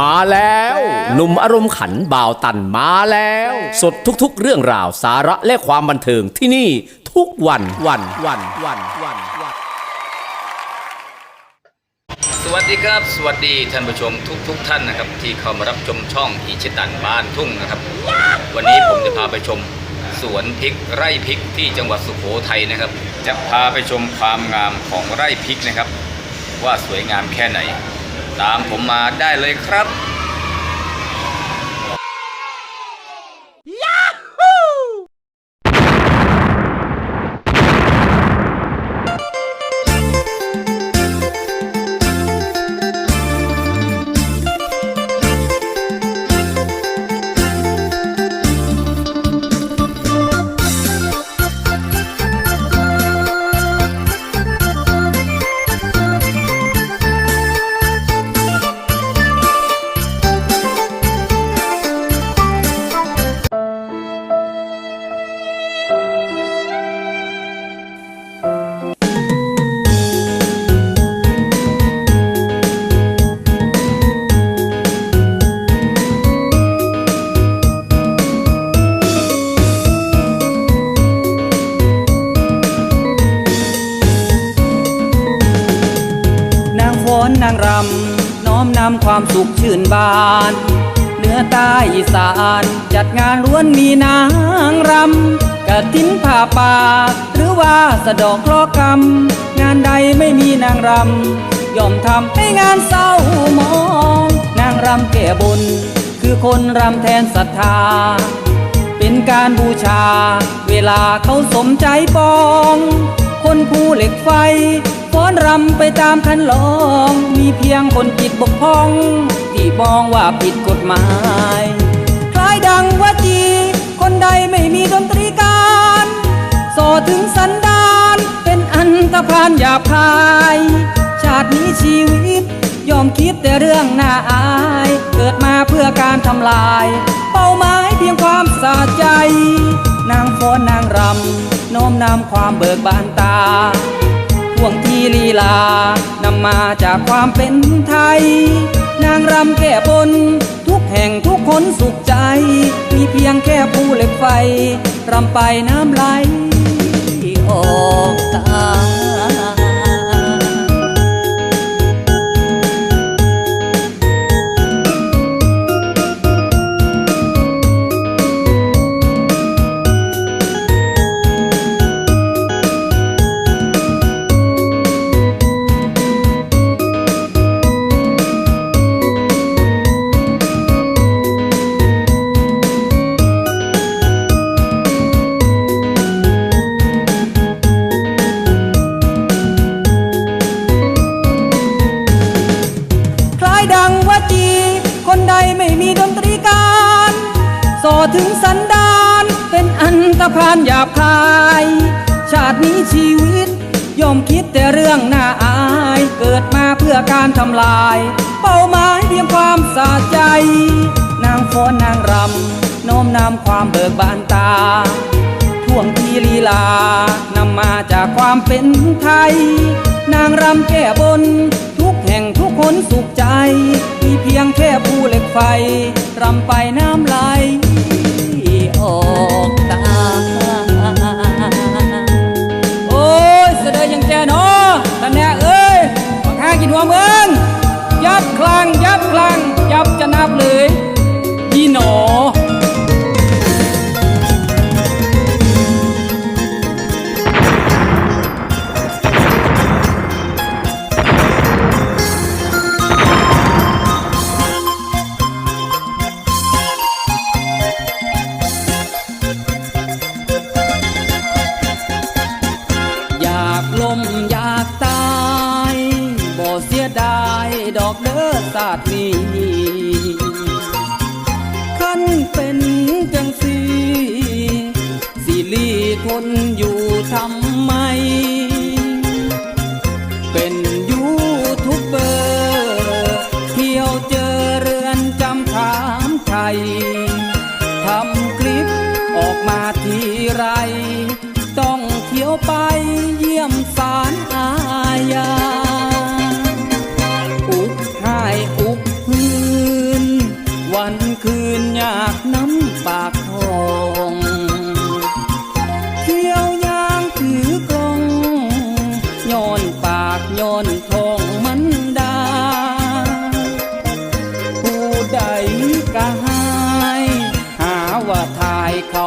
มาแล้ว หนุ่มอารมณ์ขันบ่าวตันมาแล้ว สดทุกๆ เรื่องราวสาระและความบันเทิงที่นี่ทุกวันวันวันวันวันวันสวัสดีครับ สวัสดีท่านผู้ชมทุกทุกๆท่านนะครับ ที่เข้ามารับชมช่องอีชิตันบ้านทุ่งนะครับ วันนี้ผมจะพาไปชม สวนพริกไร่พริกที่จังหวัดสุโขทัยนะครับ จะพาไปชมความงามของไร่พริกนะครับ ว่าสวยงามแค่ไหน ตามผมมาได้เลยครับางฟ้อนางรำน้อมนำความสุขชื่นบาน เนื้อใต้อีสานจัดงานล้วนมีนางรำกระทิ้นผ้าป่าหรือว่าสะดอกเคราะห์กรรม งานใดไม่มีนางรำย่อมทำให้งานเศร้าหมอง นางรำแก่บน คือคนรำแทนศรัทธา เป็นการบูชา เวลาเขาสมใจปอง คนภูเหล็กไฟ ฟ้อนรำไปตามคันลอง มีเพียงคนจิตบกพร่อง ที่มองว่าผิดกฎหมาย คล้ายดังว่าจี คนใดไม่มีดนตรีการโสถึงสันดาน เป็นอันตรพานหยาบคาย ชาตินี้ชีวิต ยอมคิดแต่เรื่องน่าอาย เกิดมาเพื่อการทำลาย เป้าหมายเพียงความสะใจ นางฟ้อนนางรำโน้มนำความเบิกบานตา วงที่ลีลานำมาจากความเป็นไทย นางรำแก้บน ทุกแห่งทุกคนสุขใจ มีเพียงแค่ผู้เหล็กไฟรำไปน้ำไหลออกตา มีดนตรีการโสถึงสันดานเป็นอันตรพานหยาบคาย ชาตินี้ชีวิตย่อมคิดแต่เรื่องน่าอาย เกิดมาเพื่อการทำลาย เป้าหมายเพียงความสะใจ นางฟ้อนนางรำโน้มนำความเบิกบานตาท่วงทีลีลานำมาจากความเป็นไทย นางรำแก้บน ทุกแห่งทุกคนสุขใจ พียงแค่ผู้เหล็กไฟรำไปน้ำลา อกเด้อศาสตร์นี้ขั้นเป็นจังสีสิลีทนอยู่ทำไม เป็นยูทูบเบอร์เที่ยวเจอเรือนจำถามไทยทำคลิปออกมาทีไร ต้องเที่ยวไปเยี่ยมสาย วันคืนอยากน้ำปากทองเที่ยวยางถือกลองย้อนปากย้อนทองมันดา ผู้ใดก็หาย หาว่าทายเขา